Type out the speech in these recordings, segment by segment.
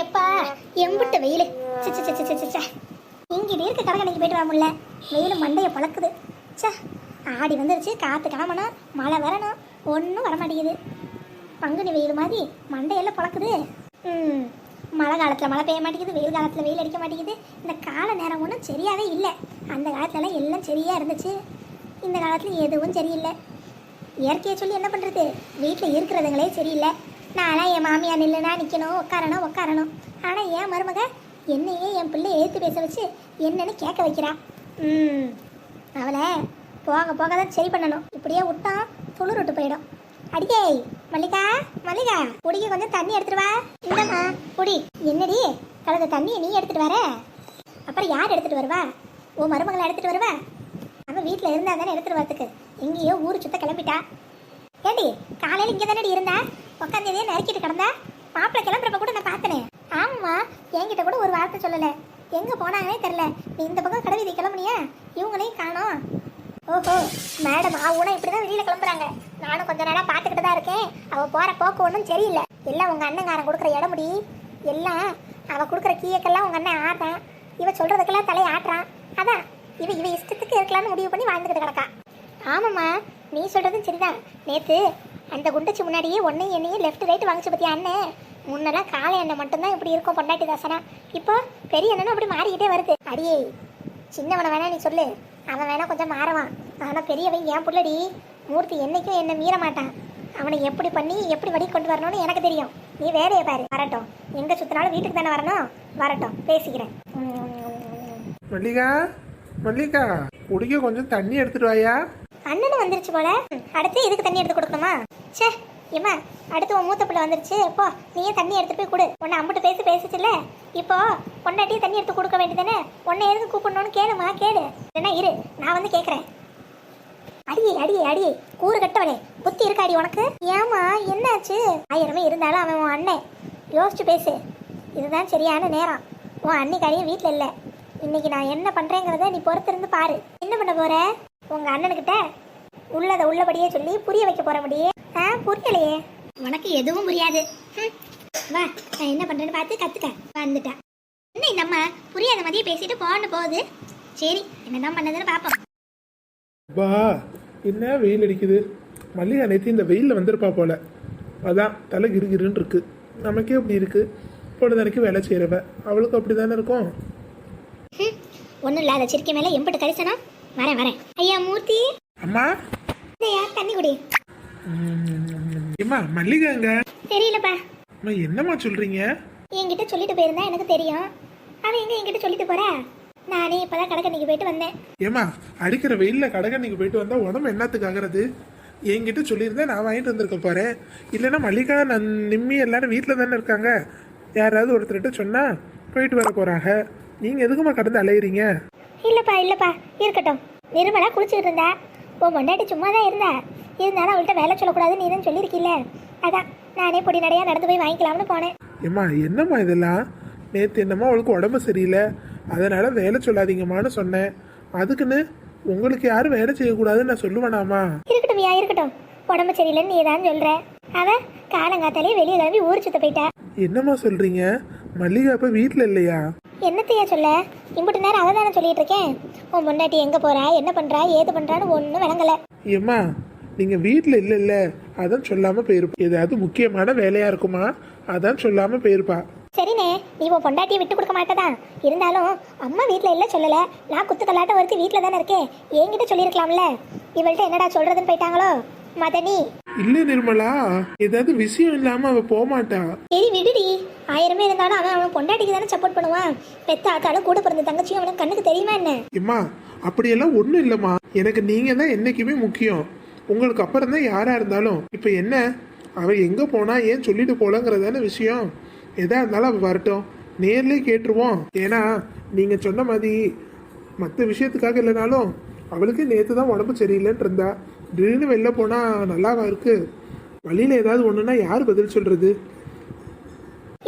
எப்பா எம்புட்டு வெயில். இங்கிட்டு இருக்க கடற்கரைக்கு போயிட்டு வர முடியல. வெயில் மண்டைய பழக்குது. ச்சே ஆடி வந்துருச்சு காற்று கிளம்பணும் மழை வரணும். ஒன்றும் வர மாட்டேங்குது. பங்குனி வெயில் மாதிரி மண்டையெல்லாம் பழக்குது. ம் மழை காலத்தில் மழை பெய்ய மாட்டேங்குது வெயில் காலத்தில் வெயில் அடிக்க மாட்டேங்குது. இந்த கால நேரம் ஒன்றும் சரியாகவே இல்லை. அந்த காலத்துலலாம் எல்லாம் சரியாக இருந்துச்சு. இந்த காலத்தில் எதுவும் சரியில்லை. இயற்கையை சொல்லி என்ன பண்ணுறது வீட்டில் இருக்கிறதுங்களே சரியில்லை. நான்லாம் என் மாமியார் நில்லுனா நிற்கணும் உட்காரணும் உட்காரணும் ஆனால் என் மருமக என்னையே என் பிள்ளை எழுத்து பேச வச்சு என்னன்னு கேட்க வைக்கிறா. ம் அவளை போக போக தான் சரி பண்ணணும். இப்படியே விட்டா துளிர் விட்டு போயிடும். அடிக்கே மல்லிகா மல்லிகா குடிக்க கொஞ்சம் தண்ணி எடுத்துட்டு வா. இல்லைம்மா குடி என்னடி? கலந்த தண்ணியை நீ எடுத்துட்டு வர. அப்புறம் யார் எடுத்துட்டு வருவா? உன் மருமகளை எடுத்துட்டு வருவா? அவன் வீட்டில் இருந்தால் தானே எடுத்துட்டு வரத்துக்கு எங்கேயோ ஊர் சுத்த கிளம்பிட்டா. ஏடி காலையில் இங்கே தானடி இருந்தா? உட்காந்ததே நறுக்கிட்டு கிடந்தா மாப்பிள்ளை கிளம்புறப்ப கூட நான் பார்த்தனேன் ஆமாம்மா என்கிட்ட கூட ஒரு வார்த்தை சொல்லலை. எங்கே போனாங்கன்னே தெரில நீ இந்த பக்கம் கடை வீதி கிளம்புனியா? இவங்களையும் காணோம். ஓஹோ மேடம் அவனும் இப்படி தான் வெளியில் கிளம்புறாங்க. நானும் கொஞ்ச நாளாக பார்த்துக்கிட்டு தான் இருக்கேன். அவள் போகிற போக்கு ஒன்றும் சரியில்லை. எல்லாம் உங்கள் அண்ணங்காரன் கொடுக்குற இடம் முடி எல்லாம் அவள் கொடுக்குற கீயக்கெல்லாம் உங்கள் அண்ணன் ஆடுறான். இவ சொல்கிறதுக்கெல்லாம் தலையை ஆட்டுறான். அதான் இவ இவ இஷ்டத்துக்கு இருக்கலாம்னு முடிவு பண்ணி வாழ்ந்துக்கிட்டு கிடக்கா. ஆமாம்மா நீ சொல்கிறதும் சரிதான். நேற்று அந்த குண்டச்சி முன்னாடியே ஒன்றையும் என்னையும் லெஃப்ட் ரைட் வாங்கிச்சு பத்தியா அண்ணன் முன்னெல்லாம் காலை எண்ணெய் மட்டும்தான் இப்படி இருக்கும் பொண்டாட்டி தாசனா. இப்போ பெரிய அண்ணனும் அப்படி மாறிக்கிட்டே வருது. அடியே சின்னவனை வேணா நீ சொல்லு. அவன் வேணா கொஞ்சம் மாறவான். ஆனால் பெரியவன் ஏன் புள்ளடி மூர்த்தி என்னைக்கும் என்னை மீற மாட்டான். அவனை எப்படி பண்ணி எப்படி வடி கொண்டு வரணும்னு எனக்கு தெரியும். நீ வேலையை பாரு. வரட்டும். எங்கே சுற்றினாலும் வீட்டுக்கு தானே வரணும்? வரட்டும். பேசிக்கிறேன். மல்லிகா மல்லிகா குடிக்க கொஞ்சம் தண்ணி எடுத்துட்டு வாயா. அண்ணனும் வந்துருச்சு போல. அடுத்து இதுக்கு தண்ணி எடுத்து கொடுக்கணுமா? ச்சே இம்மா அடுத்து உன் மூத்த பிள்ளை வந்துருச்சு. போ நீயே தண்ணி எடுத்து போய் கொடு. உன்னை அம்பிட்டு பேசி பேசிச்சுல இப்போ பொண்டாட்டியே தண்ணி எடுத்து கொடுக்க வேண்டியதானே உன்னை எதுக்கு கூப்பிடணும்னு கேளுமா கேளு. என்ன இரு நான் வந்து கேட்குறேன் அடியே அடியே அடியே கூறு கட்டவளே புத்தி இருக்காடி உனக்கு? ஏமா என்னாச்சு? ஆயிரமே இருந்தாலும் அவன் உன் அண்ணன். யோசிச்சு பேசு. இதுதான் சரியான நேரம். உன் அன்னிக்காரியும் வீட்டில் இல்லை. இன்னைக்கு நான் என்ன பண்ணுறேங்கிறத நீ பொறுத்திருந்து பாரு. என்ன பண்ண போகிற உங்க அண்ணனுக்கிட்ட உள்ளதை உள்ளபடியே சொல்லி புரிய வைக்க போற முடியே? ஆ புரியலையே. உனக்கு எதுவும் புரியாது. ஹம். வா நான் என்ன பண்றேன்னு பார்த்து கத்துக்க. வந்துட்டேன் என்ன இந்த அம்மா? புரியாத மாதிரியே பேசிட்டு போன்னு போகுது. சரி என்னதான் பண்ணதுன்னு பார்ப்போம். வா என்ன வெயில் அடிக்குது? மல்லிகா நேற்று இந்த வெயிலில் வந்திருப்பா போல. அதான் தலை கிருகிருன்னு இருக்கு. நமக்கே அப்படி இருக்கு. பொழுதனைக்கு வேலை செய்கிறவ அவளுக்கு அப்படி தானே இருக்கும் ஒன்றும் இல்லாத சிரிக்கை மேலே எம்பிட்டு கரிசனம். வரேன் வரேன். ஐயா மூர்த்தி? அம்மா? இதையா தண்ணி குடி. ஏம்மா மல்லிகாங்க தெரியலப்பா. அம்மா என்னம்மா சொல்றீங்க? என்கிட்ட சொல்லிட்டு போயிருந்தா எனக்கு தெரியும். அவன் எங்க என்கிட்ட சொல்லிட்டு போறா? நானே இப்பதான் கடைக்கண்ணிக்கு போயிட்டு வந்தேன். ஏம்மா அடிக்கிற வெயிலில் கடைக்கண்ணிக்கு போயிட்டு வந்தா உடம்பு என்னத்துக்கு ஆகிறது? என்கிட்ட சொல்லியிருந்தேன் நான் வாங்கிட்டு வந்திருக்க போறேன். இல்லைன்னா மல்லிகா நன் நிம்மி எல்லாரும் வீட்டில் தானே இருக்காங்க? யாராவது ஒருத்தர்கிட்ட சொன்னா போயிட்டு வர போறாங்க. நீங்க எதுக்குமா கடந்து அலையிறீங்க? இல்லப்பா இல்லப்பா. இருக்கட்டும். நிர்மலா குளிச்சுக்கிட்டு இருந்தா. உன் பொண்டாட்டி சும்மா தான் இருந்தா. இருந்தாலும் அவள்கிட்ட வேலை சொல்லக்கூடாதுன்னு நீ தான் சொல்லியிருக்கில்ல. அதான் நானே பொடி நடையா நடந்து போய் வாங்கிக்கலாம்னு போனேன். ஏம்மா என்னம்மா இதெல்லாம்? நேற்று என்னம்மா அவளுக்கு உடம்பு சரியில்லை. அதனால வேலை சொல்லாதீங்கம்மான்னு சொன்னேன். அதுக்குன்னு உங்களுக்கு யாரும் வேலை செய்யக்கூடாதுன்னு நான் சொல்லுவேனாமா இருக்கட்டும் யா இருக்கட்டும். உடம்பு சரியில்லைன்னு நீ தான் சொல்ற. அவ காலங்காத்தாலே வெளியே கிளம்பி ஊர் சுத்த போயிட்டா. என்னம்மா சொல்றீங்க? மல்லிகா இப்ப வீட்டில் இல்லையா? என்னத்தையா சொல்ல? இம்புட்டு நேரம் அதை தானே சொல்லிட்டு இருக்கேன் உன் பொண்டாட்டி எங்க போறா? என்ன பண்றா? ஏது பண்றான்னு ஒன்றும் விளங்கல. ஏம்மா நீங்க வீட்டில் இல்லைல்ல அதான் சொல்லாம போயிருப்பா. ஏதாவது முக்கியமான வேலையா இருக்குமா? அதான் சொல்லாம போயிருப்பா. சரிண்ணே நீ உன் பொண்டாட்டியை விட்டு கொடுக்க மாட்டதா? இருந்தாலும் அம்மா வீட்டில் இல்லை சொல்லல. நான் குத்து கல்லாட்டம் ஒருத்தி வீட்டில் தானே இருக்கேன். என்கிட்ட சொல்லியிருக்கலாம்ல. இவள்கிட்ட என்னடா சொல்றதுன்னு போயிட்டாங்களோ? மதனி. இல்ல நிர்மலா ஏதாவது விஷயம் இல்லாம அவ போக மாட்டா சரி விடுடி. ஆயிரமே இருந்தாலும் அவன் அவன் பொண்டாட்டிக்கு தானே சப்போர்ட் பண்ணுவான். பெத்த ஆத்தாலும் கூட பிறந்த தங்கச்சியும் அவனுக்கு கண்ணுக்கு தெரியுமா என்ன? ஏம்மா அப்படியெல்லாம் ஒன்றும் இல்லைம்மா. எனக்கு நீங்க தான் என்னைக்குமே முக்கியம். உங்களுக்கு அப்புறம் தான் யாரா இருந்தாலும். இப்போ என்ன? அவ எங்க போனா ஏன் சொல்லிட்டு போலங்கிறதான விஷயம். எதா இருந்தாலும் அவ வரட்டும். நேர்லயே கேட்டுருவோம். ஏன்னா நீங்க சொன்ன மாதிரி மற்ற விஷயத்துக்காக இல்லைனாலும் அவளுக்கு நேற்று தான் உடம்பு சரியில்லைன்னு இருந்தா. திடீர்னு வெளில போனா நல்லாவா இருக்கு? வழியில ஏதாவது ஒண்ணுன்னா யார் பதில் சொல்றது?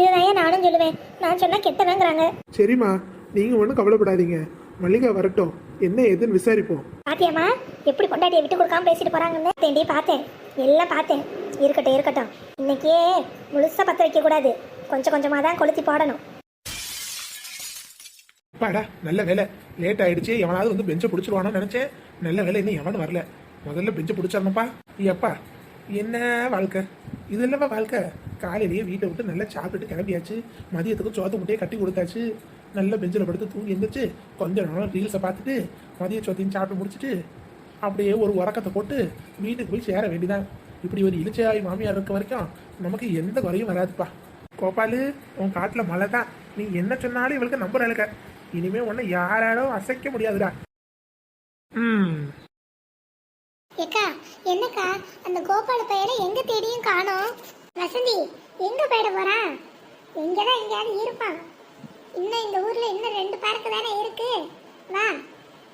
இதுதான் நானும் சொல்லுவேன்? நான் சொன்னா கெட்டவங்கிறாங்க. சரிம்மா நீங்க ஒன்றும் கவலைப்படாதீங்க. மல்லிகா வரட்டும். என்ன ஏதுன்னு விசாரிப்போம். பாத்தியாம்மா எப்படி பொண்டாட்டியை விட்டு கொடுக்காம பேசிட்டு போறாங்கன்னு தேண்டி பார்த்தேன். எல்லாம் பார்த்தேன். இருக்கட்டும் இருக்கட்டும். இன்னைக்கே முழுசா பத்த வைக்க கூடாது. கொஞ்சம் கொஞ்சமாக தான் கொளுத்தி போடணும். அப்பாடா நல்ல வேலை. லேட் ஆயிடுச்சு எவனாவது வந்து பெஞ்சை பிடிச்சிருவானோன்னு நினைச்சேன். நல்ல வேலை இன்னும் எவனும் வரல. முதல்ல பெஞ்சை பிடிச்சிடணும்ப்பா ஐயப்பா என்ன வாழ்க்கை? இது இல்லைப்பா வாழ்க்கை? காலையிலேயே வீட்டை விட்டு நல்லா சாப்பிட்டுட்டு கிளம்பியாச்சு. மதியத்துக்கு சோத்த முட்டையை கட்டி கொடுத்தாச்சு. நல்ல பெஞ்சில் படுத்து தூங்கி எழுந்திரிச்சு கொஞ்ச நேரம் ரீல்ஸை பார்த்துட்டு மதிய சோத்தையும் சாப்பிட்டு முடிச்சிட்டு அப்படியே ஒரு உறக்கத்தை போட்டு வீட்டுக்கு போய் சேர வேண்டிதான். இப்படி ஒரு இளிச்சையாய் மாமியார் இருக்க வரைக்கும் நமக்கு எந்த குறையும் வராதுப்பா. கோபாலு உன் காட்டில் மழை தான் நீ என்ன சொன்னாலும் இவளுக்கு நம்புற இருக்க இனிமே உன்னை யாராலும் அசைக்க முடியாதுடா. ம். ஏக்கா என்னக்கா அந்த கோபால பையனை எங்க தேடியும் காணோம்? வசந்தி எங்க போயிட போறான் எங்கதான் எங்கேயாவது இருப்பான். இன்னும் இந்த ஊர்ல இன்னும் ரெண்டு பார்க்கு தானே இருக்கு? வா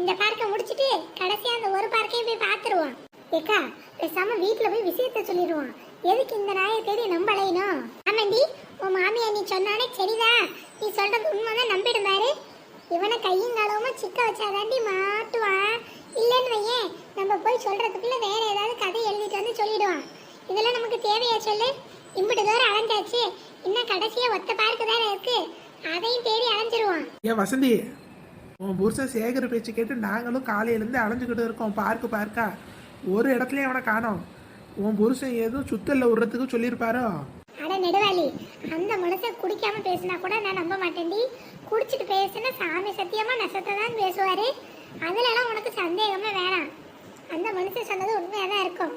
இந்த பார்க்கை முடிச்சிட்டு கடைசியா அந்த ஒரு பார்க்கையும் போய் பார்த்துருவோம். ஏக்கா பேசாம வீட்டுல போய் விஷயத்த சொல்லிடுவோம் எதுக்கு இந்த நாயை தேடி நம்ம அலையணும்? ஆமாண்டி உன் மாமியா நீ சொன்னானே சரிதான். நீ சொல்றது உண்மைதான் நம்பிடும் பாரு. இவனை கையும் களவுமா சிக்க வச்சாதாண்டி மாட்டுவான். இல்லைன்னு வையேன் நம்ம போய் சொல்றதுக்குள்ள வேற ஏதாவது கதை எழுதிட்டு வந்து சொல்லிடுவான். இதெல்லாம் நமக்கு தேவையா சொல்லு? இம்பிட்டு தூரம் அலைஞ்சாச்சு. இன்னும் கடைசியா ஒத்த பார்க்கு தானே இருக்கு. அதையும் தேடி அலைஞ்சிருவான். ஏன் வசந்தி உன் புருஷன் சேகர் பேச்சு கேட்டு நாங்களும் காலையிலேருந்து அலைஞ்சுக்கிட்டு இருக்கோம் பார்க்கு பார்க்கா. ஒரு இடத்துலையும் அவனை காணோம். உன் புருஷன் எதுவும் சுத்தல்ல விடுறதுக்கு சொல்லியிருப்பாரோ? நெடுவாளி. அந்த மனுஷன் குடிக்காம பேசினா கூட நான் நம்ப மாட்டேன்டி. குடிச்சிட்டு பேசினா சாமி சத்தியமா நசத்தை தான் பேசுவாரு. அதுலலாம் உனக்கு சந்தேகமே வேணாம். அந்த மனுஷன் சொன்னது உண்மையாக தான் இருக்கும்.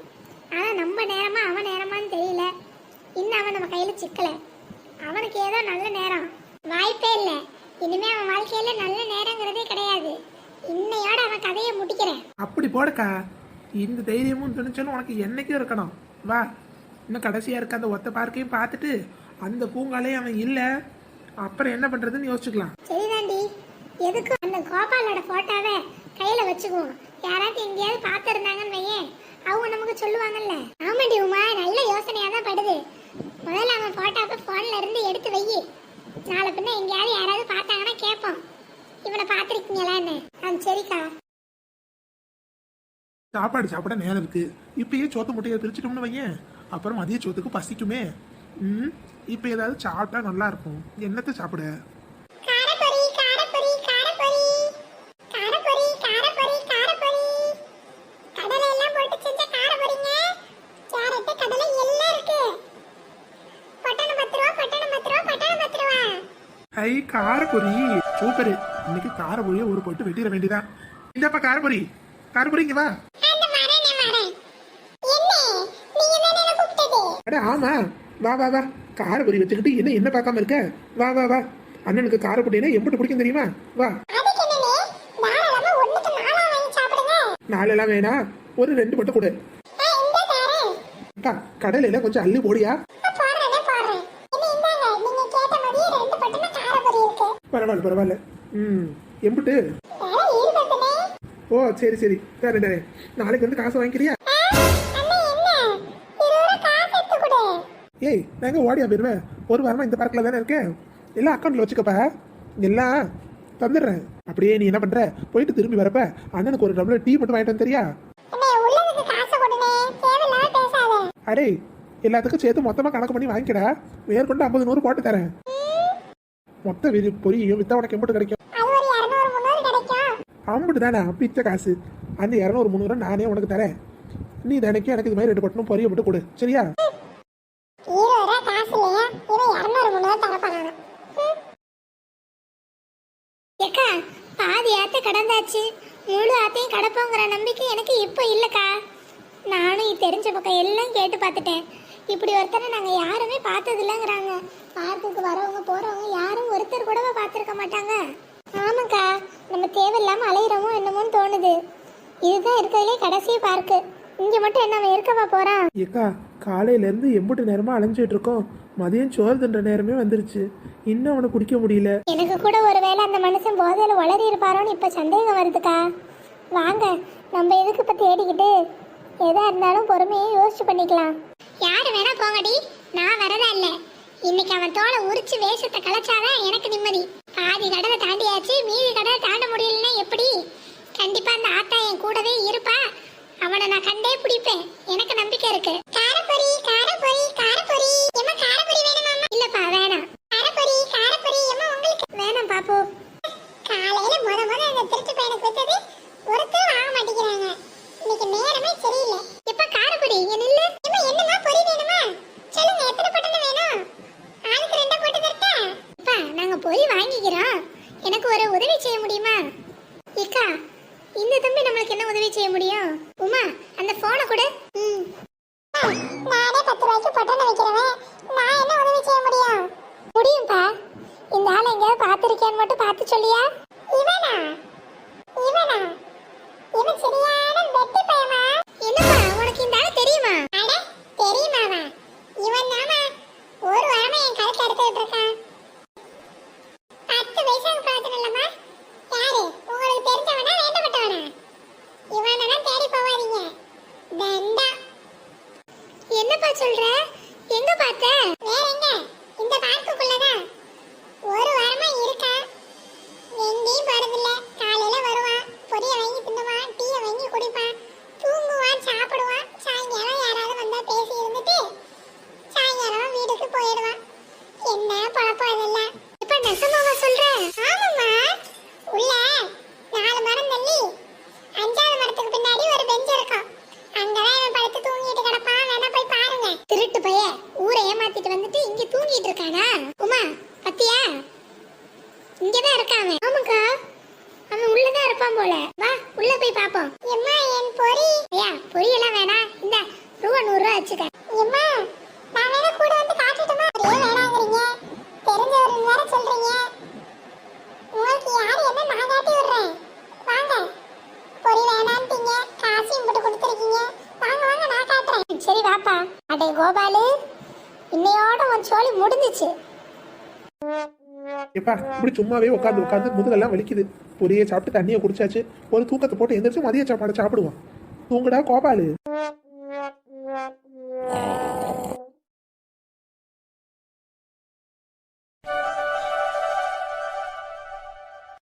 ஆனால் நம்ம நேரமா அவன் நேரமான்னு தெரியல. இன்னும் அவன் நம்ம கையில் சிக்கல. அவனுக்கு ஏதோ நல்ல நேரம். வாய்ப்பே இல்லை. இனிமே அவன் வாழ்க்கையில நல்ல நேரங்கிறதே கிடையாது. இன்னையோட அவன் கதையை முடிக்கிறேன். அப்படி போடக்கா. இந்த தைரியமும் துணிச்சலும் உனக்கு என்னைக்கும் இருக்கணும். வா. இன்னும் கடைசியாக இருக்க அந்த ஒத்த பார்க்கையும் பார்த்துட்டு அந்த பூங்காலையும் அவன் இல்லை. அப்புறம் என்ன பண்ணுறதுன்னு யோசிச்சுக்கலாம். சரிதாண்டி. எதுக்கு அந்த கோபாலோட ஃபோட்டோவை கையில் வச்சுக்குவோம்? யாராவது எங்கேயாவது பார்த்துருந்தாங்கன்னு வையேன். அவங்க நமக்கு சொல்லுவாங்கல்ல. ஆமாண்டி உமா நல்ல யோசனையாக தான் படுது. முதல்ல அவன் ஃபோட்டோவை ஃபோனில் இருந்து எடுத்து வை நாளை பின்ன எங்கேயாவது யாராவது பார்த்தாங்கன்னா கேட்போம். இவனை பார்த்துருக்கீங்களான்னு சாப்பாடு சாப்பிட நேரம் இருக்கு. இப்பயே சோத்து முட்டையை பிரிச்சிட்டோம்னு வையேன். அப்புறம் மதிய சோத்துக்கு பசிக்குமே. ம் இப்போ ஏதாவது சாப்பிட்டா நல்லா இருக்கும். என்னத்தை சாப்பிட? ஐ காரப்பொரி. சூப்பரு. இன்னைக்கு காரப்பொரியை ஒரு போட்டு வெட்டிட வேண்டியதான் இந்தப்பா காரப்பொரி. காரப்பொரி இங்க வா அந்த வரேனே வரேன் என்ன நீங்க தானே என்ன கூப்பிட்டது அட ஆமா. வா வா வா. காரப்பொரி வச்சுக்கிட்டு என்ன என்ன பார்க்காம இருக்க? வா வா வா. அண்ணனுக்கு காரப்பொடினா எப்படி பிடிக்கும் தெரியுமா? வா. அதுக்கு என்னனே தாராளமா ஒண்ணுக்கு நாலா வாங்கி சாப்பிடுங்க. நாளெல்லாம் வேணாம் ஒரு ரெண்டு மட்டும் கொடு. கடலையில கொஞ்சம் அள்ளி போடியா? பரவாயில்ல பரவாயில்ல. ம் எம்பிட்டு. ஓ சரி சரி. தரேன் தரேன் நாளைக்கு வந்து காசு வாங்கிக்கிறியா? ஏய் நான் எங்க ஓடியா போயிருவேன்? ஒரு வாரமா இந்த பார்க்கில் தானே இருக்கேன். எல்லாம் அக்கௌண்ட்ல வச்சுக்கப்பா. எல்லாம் தந்துடுறேன். அப்படியே நீ என்ன பண்ற? போயிட்டு திரும்பி வரப்ப அண்ணனுக்கு ஒரு டம்ளர் டீ மட்டும் வாங்கிட்டு தெரியா? அடே எல்லாத்துக்கும் சேர்த்து மொத்தமா கணக்கு பண்ணி வாங்கிக்கடா. மேற்கொண்டு ஐம்பது நூறு போட்டு தரேன். மொத்த விரி பொரியும் வித்தா உனக்கு எம்பிட்டு கிடைக்கும். அம்பிட்டு தானே? பிச்சை காசு. அந்த இரநூறு முந்நூறு நானே உனக்கு தரேன். நீ தினைக்கும் எனக்கு இது மாதிரி ரெண்டு பட்டனும் பொரிய மட்டும் கொடு. சரியா இருபது ரூபா காசு இல்லையா இவன் இரநூறு ஏக்கா பாதி ஆத்த கடந்தாச்சு. முழு ஆத்தையும் கடப்போங்கிற நம்பிக்கை எனக்கு இப்போ இல்லைக்கா. நானும் தெரிஞ்ச பக்கம் எல்லாம் கேட்டு பார்த்துட்டேன். இப்படி ஒருத்தரை நாங்கள் யாருமே பார்த்தது இல்லைங்கிறாங்க பார்க்குக்கு வரவங்க போகிறவங்க யாரும் ஒருத்தர் கூடவா பார்த்துருக்க மாட்டாங்க. ஆமாக்கா நம்ம தேவையில்லாமல் அலையிறோமோ என்னமோன்னு தோணுது. இதுதான் இருக்கிறதுலே கடைசி பார்க்கு. இங்கே மட்டும் என்ன அவன் இருக்கவா போகிறான் ஏக்கா காலையில இருந்து எம்பிட்டு நேரமா அலைஞ்சிட்டு இருக்கோம். மதியம் சோறு தின்ற நேரமே வந்துருச்சு. இன்னும் அவனை குடிக்க முடியல. எனக்கு கூட ஒருவேளை அந்த மனுஷன் போதையில உளறி இருப்பாரோன்னு இப்ப சந்தேகம் வருதுக்கா. வாங்க நம்ம எதுக்கு இப்ப தேடிக்கிட்டு எதா இருந்தாலும் பொறுமையை யோசிச்சு பண்ணிக்கலாம். யாரு வேணா போங்கடி நான் வரதா இல்ல. இன்னைக்கு அவன் தோலை உரிச்சு வேஷத்தை கலைச்சாதான் எனக்கு நிம்மதி. பாதி கடலை தாண்டியாச்சு மீதி கடலை தாண்ட முடியலன்னா எப்படி? கண்டிப்பா அந்த ஆத்தா என் கூடவே இருப்பா. அவனை நான் கண்டே பிடிப்பேன். எனக்கு நம்பிக்கை இருக்கு. காரப்பொரி காரப்பொரி காரப்பொரி ஏமா காரப்பொரி வேணுமாமா இல்லப்பா வேணாம் அப்படி இங்க நில்லு ஏம்மா என்னமா பொரி வேணுமா சொல்லுங்க எத்தனை பொட்டனை வேணும் ஆளுக்கு ரெண்டா போட்டு தரட்டா அப்பா நாங்க பொரி வாங்கிக்கிறோம் எனக்கு ஒரு உதவி செய்ய முடியுமா இக்கா இந்த தம்பி நம்மளுக்கு என்ன உதவி செய்ய முடியும் உமா அந்த போனை கூட நானே பத்து ரூபாய்க்கு பொட்டனை வைக்கிறவன் நான் என்ன உதவி செய்ய முடியும் முடியும்பா இந்த ஆள் எங்கேயாவது பார்த்துருக்கியான்னு மட்டும் பார்த்து சொல்லியா இவனா இவனா இவன் சரியான வெட்டி பையமா என்னம்மா உனக்கு இந்த ஆள் தெரியுமா அட தெரியுமாவா இவன் தாமா ஒரு வாரமா என் கழுத்தை எடுத்துக்கிட்டு இருக்கான் பத்து வயசாக பார்த்தனல்லம்மா யாரு உங்களுக்கு தெரிஞ்சவனா வேண்டப்பட்டவனா இவனெல்லாம் தேடி போவாதீங்க தண்டா என்னப்பா சொல்ற எங்க பார்த்த வேற எங்க இந்த பார்க்குக்குள்ளதான் ஒரு வாரமா இருக்கான் எங்கேயும் போறதில்ல காலையில வருவான் பொரிய வாங்கி தின்னுவான் டீயை வாங்கி குடிப்பான் தூங்குவான் சாப்பிடுவான் சாயங்காலம் யாராவது வந்தா பேசி இருந்துட்டு சாயங்காலம் வீட்டுக்கு போயிடுவான் என்ன பழப்பம் அதெல்லாம் இப்ப நெசமாவா சொல்ற ஆமாம்மா உள்ள நாலு மரம் தள்ளி அஞ்சாவது மரத்துக்கு பின்னாடி ஒரு பெஞ்ச் இருக்கும் அங்கதான் இவன் படுத்து தூங்கிட்டு கிடப்பான் வேணா போய் பாருங்க திருட்டு பைய ஊரை ஏமாத்திட்டு வந்துட்டு இங்க தூங்கிட்டு இருக்கானா உமா பத்தியா இருக்காங்க. ஆமாக்கா. அவன் உள்ளதான் இருப்பான் போல. வா உள்ள போய் பாப்போம். எம்மா என் பொரி ஐயா பொரி எல்லாம் வேணாம். இந்த ரூபா நூறு ரூபா வச்சுக்க. எம்மா நான் வேணா கூட வந்து காட்டிட்டுமா? ஏன் வேணாங்கிறீங்க. தெரிஞ்சவர் வேற சொல்றீங்க. உங்களுக்கு யார் என்ன நான் காட்டி விடுறேன்? வாங்க. பொரி வேணான்ட்டீங்க. காசையும் போட்டு கொடுத்துருக்கீங்க. வாங்க வாங்க நான் காட்டுறேன். சரி வாப்பா. அடே கோபாலு. இன்னையோட உன் சோழி முடிஞ்சிச்சு. எப்பா இப்படி சும்மாவே உட்காந்து உட்காந்து முதுகெல்லாம் வலிக்குது. பொரியை சாப்பிட்டு தண்ணியை குடிச்சாச்சு. ஒரு தூக்கத்தை போட்டு எந்திரிச்சு மதிய சாப்பாடு சாப்பிடுவோம். தூங்குடா கோபாலு.